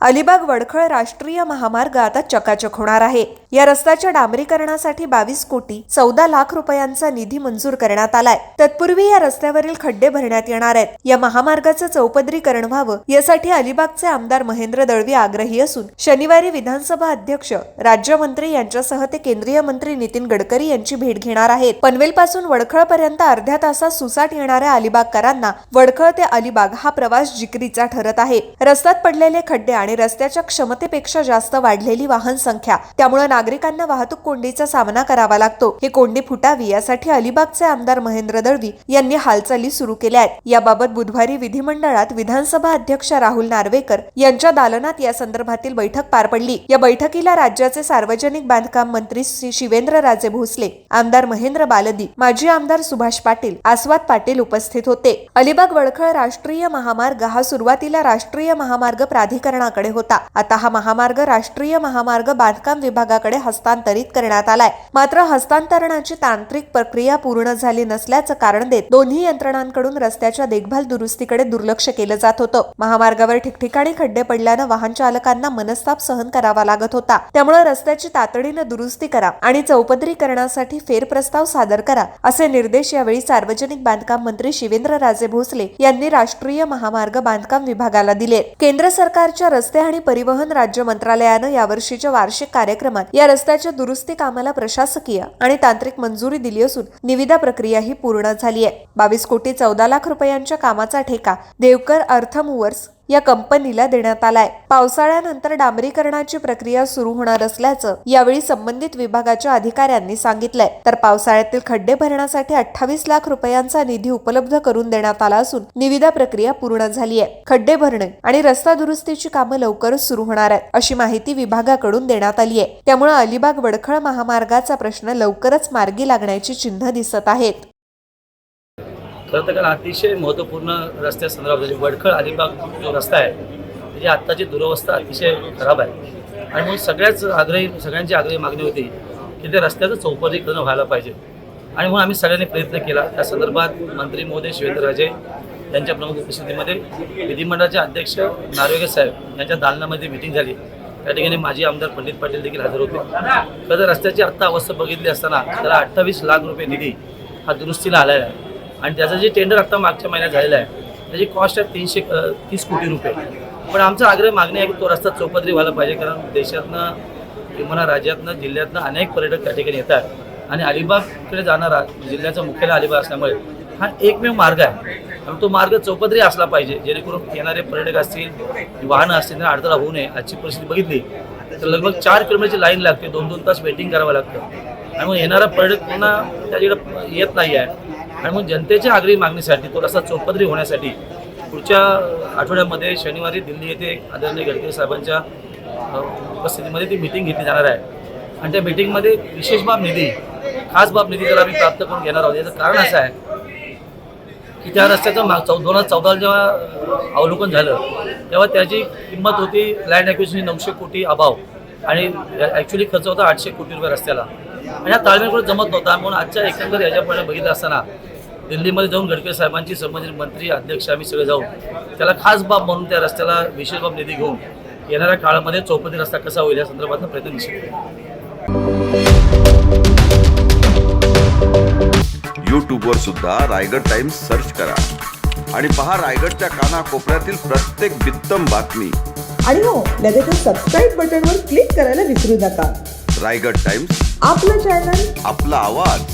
अलिबाग वडखळ राष्ट्रीय महामार्ग आता चकाचक होणार आहे. या रस्त्याच्या डांबरीकरणासाठी बावीस कोटी चौदा लाख रुपयांचा निधी मंजूर करण्यात आलाय. तत्पूर्वी या रस्त्यावरील खड्डे भरण्यात येणार आहेत. या महामार्गाचं चौपदरीकरण व्हावं यासाठी अलिबागचे आमदार महेंद्र दळवी आग्रही असून शनिवारी विधानसभा अध्यक्ष राज्यमंत्री यांच्यासह ते केंद्रीय मंत्री नितीन गडकरी यांची भेट घेणार आहेत. पनवेल पासून वडखळ पर्यंत अर्ध्या तासात सुसाट येणाऱ्या अलिबागकरांना वडखळ ते अलिबाग हा प्रवास जिकरीचा ठरत आहे. रस्त्यात पडलेले खड्डे आणि रस्त्याच्या क्षमतेपेक्षा जास्त वाढलेली वाहन संख्या. त्यामुळे नागरिकांना वाहतूक कोंडीचा सामना करावा लागतो. ही कोंडी फुटावी यासाठी अलिबागचे आमदार महेंद्र दळवी यांनी हालचाली सुरू केल्या आहेत. याबाबत बुधवारी विधिमंडळात विधानसभा अध्यक्ष राहुल नार्वेकर यांच्या दालनात या संदर्भातील बैठक पार पडली. या बैठकीला राज्याचे सार्वजनिक बांधकाम मंत्री श्री शिवेंद्र राजे भोसले आमदार महेंद्र बालदी माजी आमदार सुभाष पाटील आस्वाद पाटील उपस्थित होते. अलिबाग वडखळ राष्ट्रीय महामार्ग हा सुरुवातीला राष्ट्रीय महामार्ग विभागाकडे होता. आता हा महामार्ग राष्ट्रीय महामार्ग बांधकाम विभागाकडे हस्तांतरित करण्यात आलाय. मात्र हस्तांतरणाची तांत्रिक प्रक्रिया पूर्ण झाली नसल्याचं कारण देत दोन्ही यंत्रणांकडून रस्त्याच्या देखभाल दुरुस्तीकडे दुर्लक्ष केलं जात होतं. महामार्गावर ठिकठिकाणी खड्डे पडल्यानं वाहन चालकांना मनस्ताप सहन करावा लागत होता. त्यामुळे रस्त्याची तातडीनं दुरुस्ती करा आणि चौपदरीकरणासाठी फेरप्रस्ताव सादर करा असे निर्देश यावेळी सार्वजनिक बांधकाम मंत्री शिवेंद्र राजे भोसले यांनी राष्ट्रीय महामार्ग बांधकाम विभागाला दिले केंद्र सरकारच्या रस्ते आणि परिवहन राज्य मंत्रालयानं यावर्षीच्या वार्षिक कार्यक्रमात या रस्त्याच्या दुरुस्ती कामाला प्रशासकीय आणि तांत्रिक मंजुरी दिली असून निविदा प्रक्रिया ही पूर्ण झाली आहे. बावीस कोटी चौदा लाख रुपयांच्या कामाचा ठेका देवकर अर्थ मूव्हर्स या कंपनीला देण्यात आलाय. पावसाळ्यानंतर डांबरीकरणाची प्रक्रिया सुरू होणार असल्याचं यावेळी संबंधित विभागाच्या अधिकाऱ्यांनी सांगितलंय. तर पावसाळ्यातील खड्डे भरण्यासाठी अठ्ठावीस लाख रुपयांचा निधी उपलब्ध करून देण्यात आला असून निविदा प्रक्रिया पूर्ण झाली आहे खड्डे भरणे आणि रस्ता दुरुस्तीची कामं लवकरच सुरू होणार आहेत अशी माहिती विभागाकडून देण्यात आली आहे त्यामुळे अलिबाग वडखळ महामार्गाचा प्रश्न लवकरच मार्गी लागण्याची चिन्ह दिसत आहेत. खरं तर अतिशय महत्त्वपूर्ण रस्त्यासंदर्भात म्हणजे वडखळ अलिबाग जो रस्ता आहे त्याची आत्ताची दुरवस्था अतिशय खराब आहे. आणि म्हणून सगळ्याच आग्रही सगळ्यांची आग्रही मागणी होती की त्या रस्त्याचं चौपदरीकरण व्हायला पाहिजे. आणि म्हणून आम्ही सगळ्यांनी प्रयत्न केला. त्या संदर्भात मंत्री महोदय शिवेंद्रराजे यांच्या प्रमुख उपस्थितीमध्ये विधिमंडळाचे अध्यक्ष नारोगे साहेब यांच्या दालनामध्ये मिटिंग झाली. त्या ठिकाणी माजी आमदार पंडित पाटील देखील हजर होते. खरं तर रस्त्याची आत्ता अवस्था बघितली असताना त्याला अठ्ठावीस लाख रुपये निधी हा दुरुस्तीला आलेला आहे. आणि त्याचं जे टेंडर आता मागच्या महिन्यात झालेलं आहे त्याची कॉस्ट आहे तीनशे तीस कोटी रुपये. पण आमचा आग्रह मागणी आहे की तो रस्ता चौपदरी व्हायला पाहिजे कारण देशातनं किंवा राज्यातनं जिल्ह्यातनं अनेक पर्यटक त्या ठिकाणी येतात. आणि अलिबागकडे जाणारा जिल्ह्याचा मुख्यालय अलिबाग असल्यामुळे हा एकमेव मार्ग आहे. आणि तो मार्ग चौपदरी असला पाहिजे जेणेकरून येणारे पर्यटक असतील वाहनं असतील त्यांना अडथळा होऊ नये आजची परिस्थिती बघितली तर लगभग चार किलोमीटरची लाईन लागते दोन दोन तास वेटिंग करावं लागतं. आणि मग येणारा पर्यटक पुन्हा त्याच्याकडे येत नाही आहे आणि मग जनतेच्या आग्रही मागणीसाठी तो रस्ता चौपदरी होण्यासाठी पुढच्या आठवड्यामध्ये शनिवारी दिल्ली येथे आदरणीय गडकरी साहेबांच्या उपस्थितीमध्ये ती मिटिंग घेतली जाणार आहे. आणि त्या मिटिंगमध्ये विशेष बाब निधी खास बाब निधी त्याला आम्ही प्राप्त करून घेणार आहोत याचं कारण असं आहे की त्या रस्त्याचं माग चौ दोन हजार चौदाला जेव्हा अवलोकन झालं तेव्हा त्याची किंमत होती लँड ॲक्विशन नऊशे कोटी अभाव आणि ॲक्च्युली खर्च होता आठशे कोटी रुपये रस्त्याला. आणि हा ताळमेळ जमत नव्हता म्हणून आजच्या एकंदर याच्यापुढे बघितलं असताना दिल्लीमध्ये जाऊन गडकरी साहेबांची संबंधित मंत्री अध्यक्ष आम्ही सगळे जाऊन त्याला खास बाब म्हणून त्या रस्त्याला विशेष बाब निधी घेऊन येणाऱ्या काळामध्ये चौपदी रस्ता कसा होईल या संदर्भातला प्रयत्न निश्चित करू. यूट्यूबवर सुद्धा रायगड टाइम्स सर्च करा आणि पहा रायगडच्या कानाकोपऱ्यातील प्रत्येक बित्तम बातमी. आणि हो लगेचच सबस्क्राईब बटनवर क्लिक करायला विसरू नका. रायगड टाइम्स. आपलं चॅनल आपला आवाज.